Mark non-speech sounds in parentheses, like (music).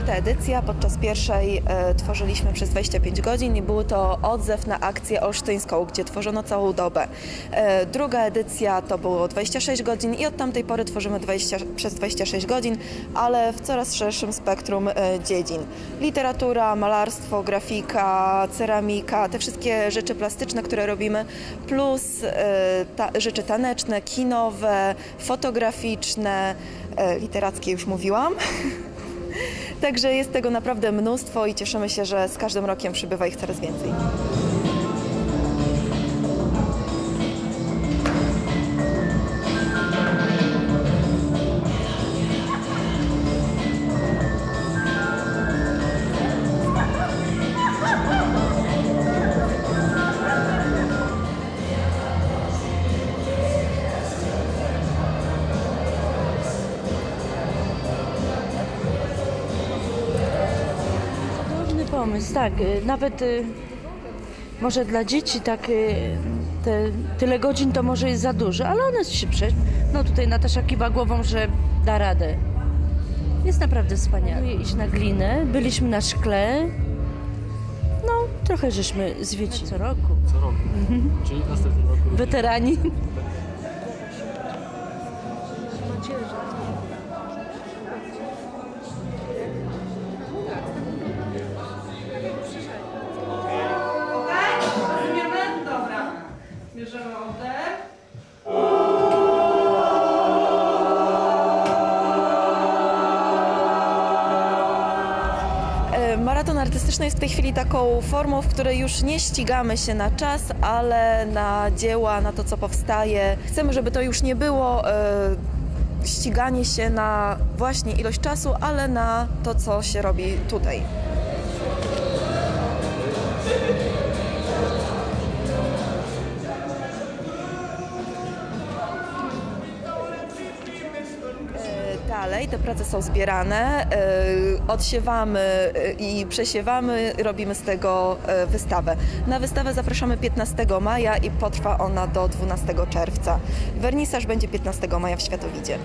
Czwarta edycja. Podczas pierwszej e, tworzyliśmy przez 25 godzin i był to odzew na akcję olsztyńską, gdzie tworzono całą dobę. E, druga edycja to było 26 godzin i od tamtej pory tworzymy 20, przez 26 godzin, ale w coraz szerszym spektrum e, dziedzin. Literatura, malarstwo, grafika, ceramika, te wszystkie rzeczy plastyczne, które robimy, plus ta, rzeczy taneczne, kinowe, fotograficzne, literackie już mówiłam. (laughs) Także jest tego naprawdę mnóstwo i cieszymy się, że z każdym rokiem przybywa ich coraz więcej. Pomysł, tak. y, Nawet y, może dla dzieci tak y, te, tyle godzin to może jest za dużo, ale one się prze... No tutaj Natasza kiwa głową, że da radę. Jest naprawdę wspaniale. Iść na glinę, byliśmy na szkle. No, trochę żeśmy zwiedzili co roku. Co roku. Czyli w następnym roku. Weterani. Rozumiemy? Bierzemy oddech. E, Maraton artystyczny jest w tej chwili taką formą, w której już nie ścigamy się na czas, ale na dzieła, na to, co powstaje. Chcemy, żeby to już nie było e, ściganie się na właśnie ilość czasu, ale na to, co się robi tutaj. Dalej te prace są zbierane, e, odsiewamy e, i przesiewamy, robimy z tego e, wystawę. Na wystawę zapraszamy 15 maja i potrwa ona do 12 czerwca. Wernisaż będzie 15 maja w Światowidzie.